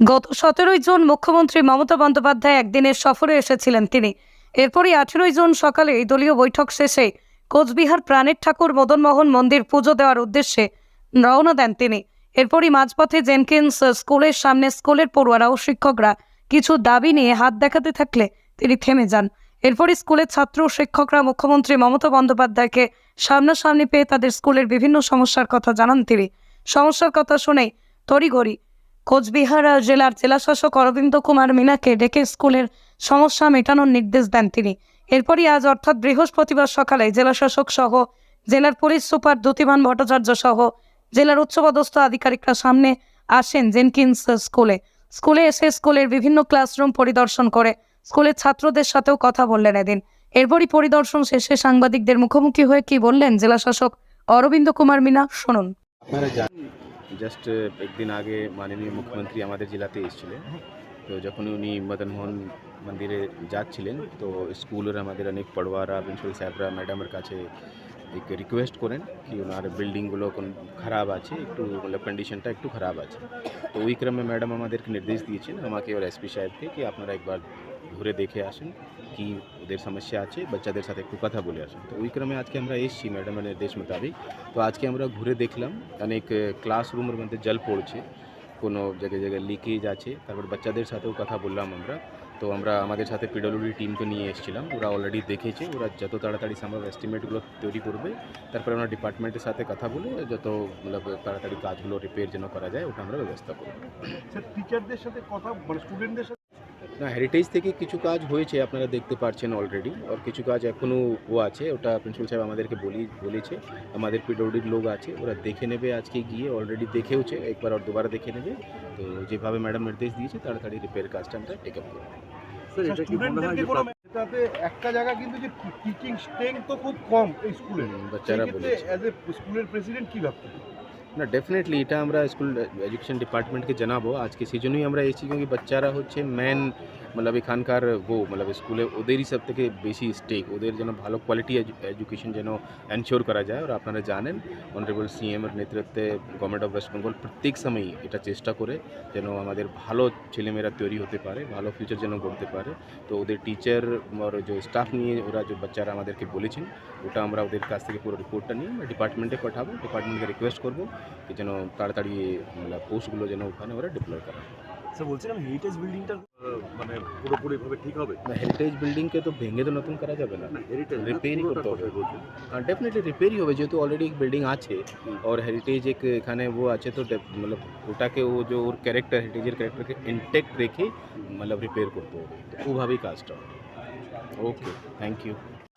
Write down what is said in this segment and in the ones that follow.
গত সতেরোই জুন মুখ্যমন্ত্রী মমতা বন্দ্যোপাধ্যায় একদিনের সফরে এসেছিলেন তিনি। এরপরই আঠেরোই জুন সকালে দলীয় বৈঠক শেষে কোচবিহার প্রাণের ঠাকুর মদনমোহন মন্দির পুজো দেওয়ার উদ্দেশ্যে রওনা দেন তিনি। এরপরই মাঝপথে জেনকিন্স স্কুলের সামনে স্কুলের পড়ুয়ারা ও শিক্ষকরা কিছু দাবি নিয়ে হাত দেখাতে থাকলে তিনি থেমে যান। এরপরই স্কুলের ছাত্র ও শিক্ষকরা মুখ্যমন্ত্রী মমতা বন্দ্যোপাধ্যায়কে সামনাসামনি পেয়ে তাদের স্কুলের বিভিন্ন সমস্যার কথা জানান তিনি। সমস্যার কথা শুনেই তড়িঘড়ি কোচবিহার জেলার জেলাশাসক অরবিন্দ কুমার মিনাকে ডেকে স্কুলের সমস্যা মেটানোর নির্দেশ দেন তিনি। এরপরই আজ অর্থাৎ বৃহস্পতিবার সকালে জেলাশাসক সহ জেলার পুলিশ সুপার দ্যুতিমান ভট্টাচার্য সহ জেলার উচ্চপদস্থ আধিকারিকরা সামনে আসেন জেনকিন্স স্কুলে। স্কুলে এসে স্কুলের বিভিন্ন ক্লাসরুম পরিদর্শন করে স্কুলের ছাত্রদের সাথেও কথা বললেন এদিন। এরপরই পরিদর্শন শেষে সাংবাদিকদের মুখোমুখি হয়ে কি বললেন জেলাশাসক অরবিন্দ কুমার মিনা, শুনুন। জাস্ট একদিন আগে মাননীয় মুখ্যমন্ত্রী আমাদের জেলাতে এসেছিলেন। তো যখন উনি মদনমোহন মন্দিরে যাচ্ছিলেন, তো স্কুলের আমাদের অনেক পড়ুয়ারা প্রিন্সিপাল সাহেবরা ম্যাডামের কাছে এক রিকোয়েস্ট করেন কি ওনার বিল্ডিংগুলো খারাপ আছে, একটু মতলব কন্ডিশনটা একটু খারাপ আছে। তো ওই ক্রমে ম্যাডাম আমাদেরকে নির্দেশ দিয়েছেন, আমাকে ওর এসপি সাহেবকে কি আপনারা একবার ঘুরে দেখে আসেন, কি ওদের সমস্যা আছে, বাচ্চাদের সাথে একটু কথা বলে আসেন। তো ওই ক্রমে আজকে আমরা এসেছি ম্যাডামের নির্দেশ মোতাবেক। তো আজকে আমরা ঘুরে দেখলাম, অনেক ক্লাসরুমের মধ্যে জল পড়ছে, কোনো জায়গায় জায়গায় লিকেজ আছে, তারপর বাচ্চাদের সাথেও কথা বললাম আমরা। তো আমরা আমাদের সাথে পিডব্লিউডি টিমকে নিয়ে এসেছিলাম, ওরা অলরেডি দেখেছে, ওরা যত তাড়াতাড়ি সম্ভব এস্টিমেটগুলো তৈরি করবে। তারপরে আমরা ডিপার্টমেন্টের সাথে কথা বলে, যত তাড়াতাড়ি কাজগুলো রিপেয়ার যেন করা যায়, ওটা আমরা ব্যবস্থা করব। স্যার টিচারদের সাথে কথা মানে স্টুডেন্টদের সাথে না হেরিটেজ থেকে কিছু কাজ হয়েছে আপনারা দেখতে পারছেন অলরেডি আর কিছু কাজ এখনও ও আছে ওটা প্রিন্সিপাল সাহেব আমাদেরকে বলি বলেছে আমাদের পিডব্লিউডির লোক আছে ওরা দেখে নেবে আজকে গিয়ে অলরেডি দেখেওছে একবার আর দুবার দেখে নেবে তো যেভাবে ম্যাডাম নির্দেশ দিয়েছে তাড়াতাড়ি রিপেয়ার কাজটা আমরা টেক আপ করব এটাতে একটা জায়গা কিন্তু যে টিচিং স্ট্রেংথ তো খুব কম এই স্কুলে বাচ্চারা বলেছে। অ্যাজ এ স্কুলের প্রেসিডেন্ট কি না ডেফিনেটলি এটা আমরা স্কুল এডুকেশন ডিপার্টমেন্টকে জানাব আজকে সেই জন্যই আমরা এসেছি কিন্তু বাচ্চারা হচ্ছে মেন মতলব এখানকার গো মতলব স্কুলে ওদেরই সব থেকে বেশি স্টেক ওদের যেন ভালো কোয়ালিটি এডুকেশন যেন এনশিওর করা যায় আর আপনারা জানেন অনারেবল সিএম এর নেতৃত্বে গভর্নমেন্ট অফ ওয়েস্ট বেঙ্গল প্রত্যেক সময়ই এটা চেষ্টা করে যেন আমাদের ভালো ছেলেমেয়েরা তৈরি হতে পারে ভালো ফিউচার যেন গড়তে পারে তো ওদের টিচার আর যে স্টাফ নিয়ে ওরা যে বাচ্চারা আমাদেরকে বলেছেন ওটা আমরা ওদের কাছ থেকে পুরো রিপোর্টটা নিয়ে আমরা ডিপার্টমেন্টে পাঠাবো ডিপার্টমেন্টকে রিকোয়েস্ট করব যেন তাড়াতাড়ি মতলব পোস্টগুলো যেন ওখানে ওরা ডিপ্লয় করা স্যার বলছিলাম হেরিটেজ বিল্ডিংটা মানে পুরোপুরিভাবে ঠিক হবে না হেরিটেজ বিল্ডিংকে তো ভেঙে তো নতুন করা যাবে না হেরিটেজ রিপেয়ারই করতে হবে हाँ डेफिनेटली रिपेयर ही হবে যেহেতু অলরেডি এক বিল্ডিং আছে और হেরিটেজ এক এখানে वो আছে তো def- मतलब ওটাকে ও যে ওর ক্যারেক্টার হেরিটেজের ক্যারেক্টারকে ইনটেক্ট রেখে मतलब রিপেয়ার করতে হবে তো ওভাবেই কাজটা হবে ওকে থ্যাংক ইউ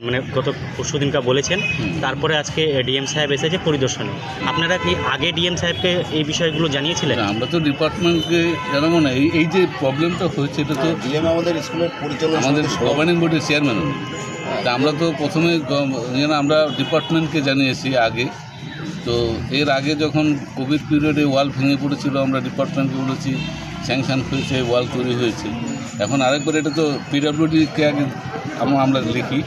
মানে গত পরশু দিনকা বলেছেন তারপরে আজকে ডিএম সাহেব এসেছে পরিদর্শনে। আপনারা কি আগে ডিএম সাহেবকে এই বিষয়গুলো জানিয়েছিলেন? আমরা তো ডিপার্টমেন্টকে জানাব না। এই এই যে প্রবলেমটা হয়েছে এটা তো ডিএম আমাদের স্কুলের পরিচালনা আমাদের গভর্নিং বোর্ডের চেয়ারম্যান তা আমরা তো প্রথমে যেন আমরা ডিপার্টমেন্টকে জানিয়েছি আগে। তো এর আগে যখন কোভিড পিরিয়ডে ওয়াল ভেঙে পড়েছিল আমরা ডিপার্টমেন্টকে বলেছি স্যাংশন হয়েছে ওয়াল তৈরি হয়েছে। এখন আরেকবার এটা তো পিডাব্লিউডিকে আগে আমরা লিখি।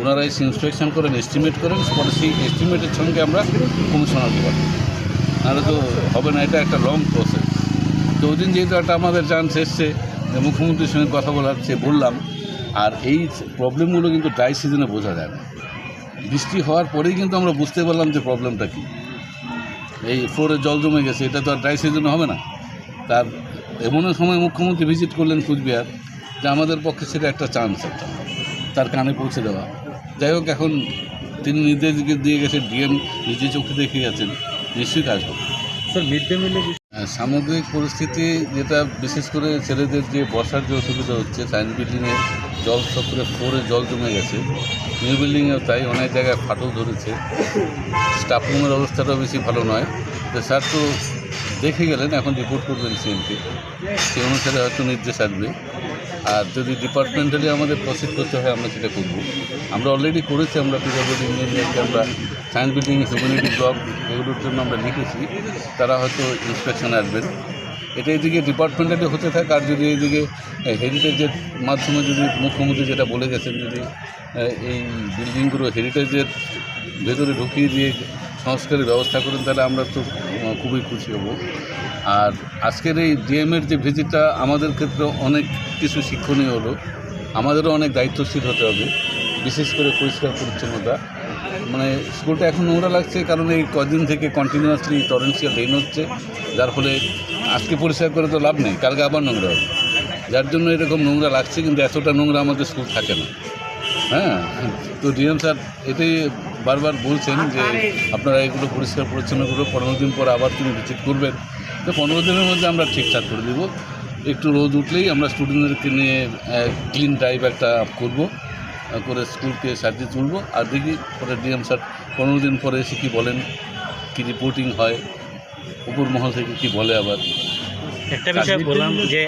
ওনারা এসে ইন্সপেকশন করেন এস্টিমেট করেন, পরে সেই এস্টিমেটের সঙ্গে আমরা কমিশনারকে পাঠাই নাহলে তো হবে না, এটা একটা লং প্রসেস তো ওই দিন যেহেতু একটা আমাদের চান্স এসছে মুখ্যমন্ত্রীর সঙ্গে কথা বলার চেয়ে বললাম, আর এই প্রবলেমগুলো কিন্তু ড্রাই সিজনে বোঝা যায় না। বৃষ্টি হওয়ার পরেই কিন্তু আমরা বুঝতে পারলাম যে প্রবলেমটা কী। এই ফ্লোরে জল জমে গেছে, এটা তো আর ড্রাই সিজনে হবে না। তার এমন সময় মুখ্যমন্ত্রী ভিজিট করলেন কুচবিহার, যে আমাদের পক্ষে সেটা একটা চান্স একটা। তার কানে পৌঁছে দেওয়া। যাই হোক এখন তিনি নির্দেশ দিয়ে গেছে ডিএম নিজে চোখে দেখে গেছেন। নিশ্চয়ই কাজ হবে। স্যার মিড ডে মিলে হ্যাঁ, সামগ্রিক পরিস্থিতি যেটা বিশেষ করে ছেলেদের যে বসার যে অসুবিধা হচ্ছে সায়েন্স বিল্ডিংয়ে জল সত্তরে ফোরে জল জমে গেছে। নিউ বিল্ডিংয়েও তাই অনেক জায়গায় ফাটল ধরেছে। স্টাফ রুমের অবস্থাটাও বেশি ভালো নয়। তো স্যার তো দেখে গেলেন এখন রিপোর্ট করবেন সিএমকে। সেই অনুসারে হয়তো নির্দেশ আসবে। আর যদি ডিপার্টমেন্টালি আমাদের প্রসিড করতে হয়, আমরা সেটা করব। আমরা অলরেডি করেছি, আমরা পিডব্লিউডি ইঞ্জিনিয়ারকে আমরা সায়েন্স বিল্ডিং হিউম্যানিটি ব্লক এগুলোর জন্য আমরা লিখেছি। তারা হয়তো ইন্সপেকশনে আসবেন। এটা এদিকে ডিপার্টমেন্টালি হতে থাকে, আর যদি এইদিকে হেরিটেজের মাধ্যমে যদি মুখ্যমন্ত্রী যেটা বলে গেছেন, যদি এই বিল্ডিংগুলো হেরিটেজের ভেতরে ঢুকিয়ে দিয়ে সংস্কারের ব্যবস্থা করেন, তাহলে আমরা তো খুবই খুশি হব। আর আজকের এই ডিএমের যে ভিজিটটা আমাদের ক্ষেত্রে অনেক কিছু শিক্ষণীয় হলো। আমাদেরও অনেক দায়িত্বশীল হতে হবে, বিশেষ করে পরিষ্কার পরিচ্ছন্নতা। মানে স্কুলটা এখন নোংরা লাগছে, কারণ এই কদিন থেকে কন্টিনিউয়াসলি টরেন্সিয়াল রেন হচ্ছে, যার ফলে আজকে পরিষ্কার করে তো লাভ নেই, কালকে আবার নোংরা হবে। যার জন্য এরকম নোংরা লাগছে, কিন্তু এতটা নোংরা আমাদের স্কুল থাকে না। হ্যাঁ তো ডিএম স্যার, এটাই বারবার বলছেন যে আপনারা এগুলো পরিষ্কার পরিচ্ছন্ন করে পনেরো দিন পর আবার তিনি ভিজিট করবেন। তো পনেরো দিনের মধ্যে আমরা ঠিকঠাক করে দেবো। একটু রোদ উঠলেই আমরা স্টুডেন্টদেরকে নিয়ে ক্লিন ড্রাইভ একটা করব করে স্কুলকে সাজিয়ে তুলবো। আর দেখি পরে ডিএম স্যার পনেরো দিন পরে এসে কী বলেন কী রিপোর্টিং হয় উপর মহল থেকে কী বলে আবার। একটা বিষয় বললাম যে